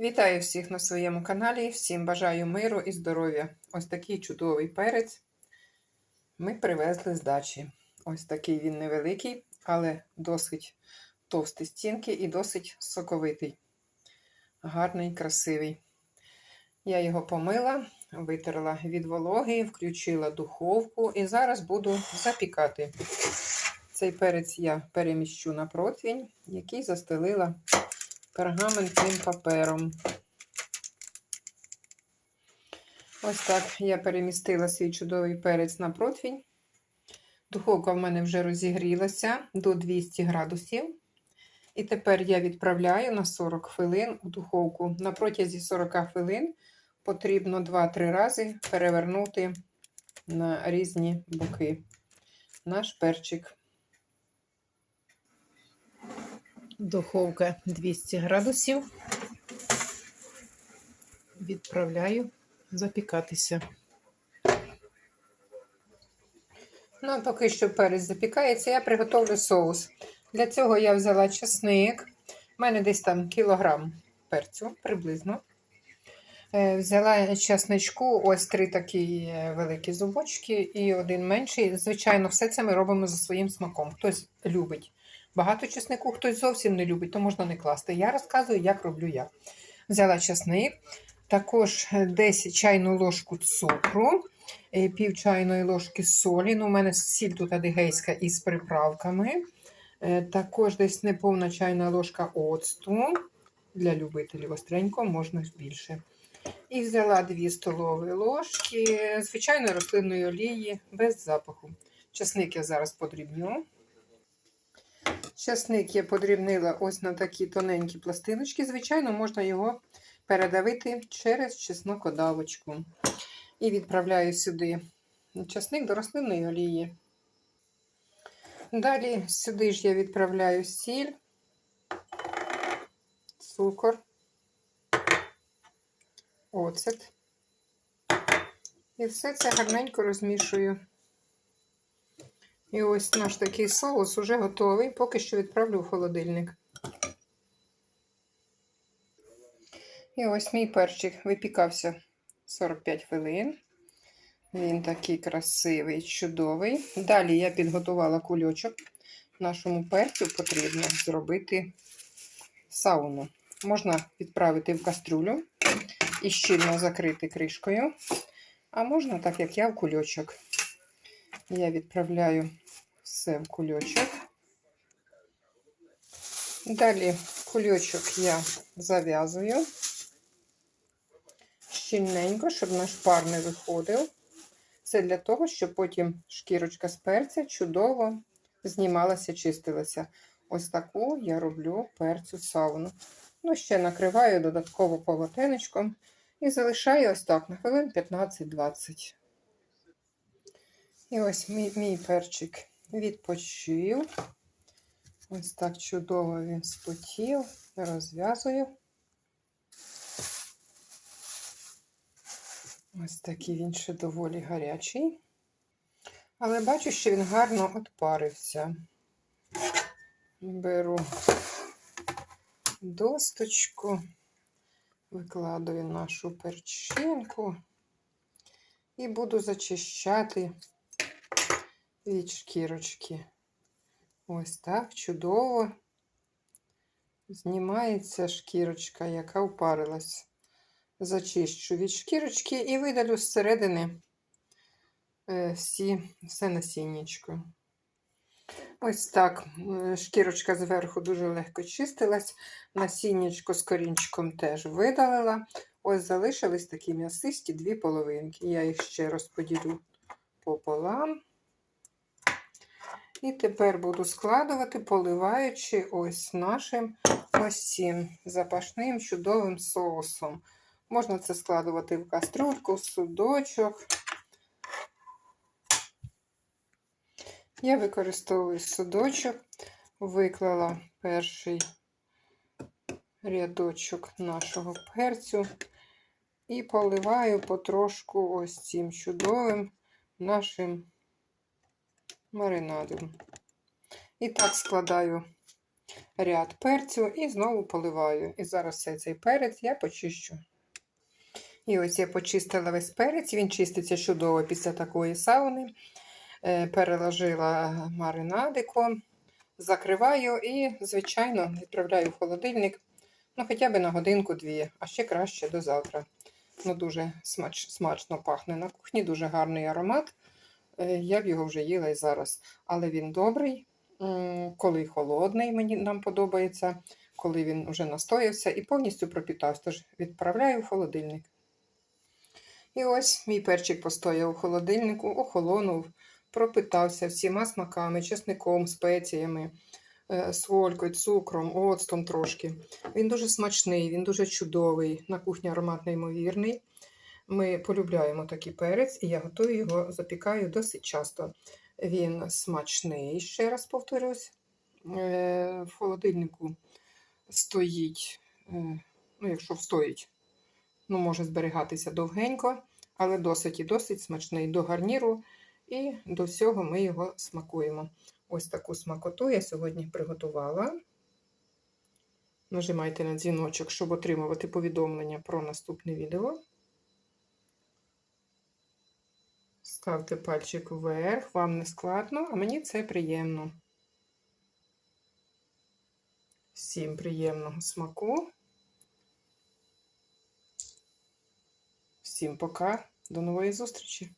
Вітаю всіх на своєму каналі. Всім бажаю миру і здоров'я. Ось такий чудовий перець ми привезли з дачі. Ось такий він невеликий, але досить товсті стінки і досить соковитий. Гарний, красивий. Я його помила, витерла від вологи, включила духовку і зараз буду запікати. Цей перець я переміщу на противень, який застелила пергаментним папером. Ось так я перемістила свій чудовий перець на противень. Духовка в мене вже розігрілася до 200 градусів. І тепер я відправляю на 40 хвилин у духовку. На протязі 40 хвилин потрібно 2-3 рази перевернути на різні боки наш перчик. Духовка 200 градусів. Відправляю запікатися. Ну, поки що перець запікається, я приготовлю соус. Для цього я взяла чесник. У мене десь там кілограм перцю приблизно. Е, Взяла чесничку, ось три такі великі зубочки і один менший. Звичайно, все це ми робимо за своїм смаком. Хтось любить багато чеснику, хтось зовсім не любить, то можна не класти. Я розказую, як роблю я. Взяла чесник, також десь чайну ложку цукру, е, пів чайної ложки солі. Ну, У мене сіль тут адигейська із приправками. Е, Також десь неповна чайна ложка оцту. Для любителів остренько можна більше. І взяла 2 столові ложки звичайної рослинної олії без запаху. Часник я зараз подрібню. Часник я подрібнила ось на такі тоненькі пластиночки. Звичайно, можна його передавити через чеснокодавочку. І відправляю сюди часник до рослинної олії. Далі сюди ж я відправляю сіль, цукор, оцет. І все це гарненько розмішую. І ось наш такий соус уже готовий. Поки що відправлю в холодильник. І ось мій перчик випікався 45 хвилин. Він такий красивий, чудовий. Далі я підготувала кульочок. Нашому перцю потрібно зробити сауну. Можна відправити в кастрюлю і щільно закрити кришкою. А можна, так як я, в кульочок. Я відправляю все кульочок. Далі кульочок я зав'язую щільненько, щоб наш пар не виходив. Це для того, щоб потім шкірочка з перця чудово знімалася, чистилася. Ось таку я роблю перцю сауну. Ну, ще накриваю додатково полотенечком і залишаю ось так на хвилин 15-20. І ось мій, мій перчик відпочив. Ось так чудово він спотів, розв'язую. Ось такий він ще доволі гарячий. Але бачу, що він гарно отпарився. Беру досточку, викладаю нашу перчинку і буду зачищати від шкірочки. Ось так чудово знімається шкірочка, яка впарилась. Зачищу від шкірочки і видалю зсередини е, всі, все насіннячко. Ось так. Шкірочка зверху дуже легко чистилась. Насіннячко з корінчиком теж видалила. Ось залишились такі м'ясисті дві половинки. Я їх ще розподілю пополам. І тепер буду складувати, поливаючи ось нашим ось цим запашним чудовим соусом. Можна це складувати в каструльку, в судочок. Я використовую судочок, виклала перший рядочок нашого перцю і поливаю потрошку ось цим чудовим нашим маринадом. І так складаю ряд перцю і знову поливаю. І зараз все цей перець я почищу. І ось я почистила весь перець, він чиститься чудово після такої сауни. Е, Переложила маринадиком, закриваю і, звичайно, відправляю в холодильник. Ну, хоча б на годинку-дві, а ще краще до завтра. Ну, дуже смач, смачно пахне на кухні, дуже гарний аромат. Е, Я б його вже їла і зараз. Але він добрий, коли холодний, мені нам подобається, коли він вже настоявся і повністю пропітався. Тож відправляю в холодильник. І ось мій перчик постояв у холодильнику, охолонув, пропитався всіма смаками, чесником, спеціями, е, солькою, цукром, оцтом трошки. Він дуже смачний, він дуже чудовий. На кухні аромат неймовірний. Ми полюбляємо такий перець, і я готую його, запікаю досить часто. Він смачний, ще раз повторюсь. Е, В холодильнику стоїть, е, ну, якщо встоїть, ну, може зберігатися довгенько, але досить і досить смачний до гарніру, і до всього ми його смакуємо. Ось таку смакоту я сьогодні приготувала. Нажимайте на дзвіночок, щоб отримувати повідомлення про наступне відео. Ставте пальчик вверх, вам не складно, а мені це приємно. Всім приємного смаку. Всім пока, до нової зустрічі!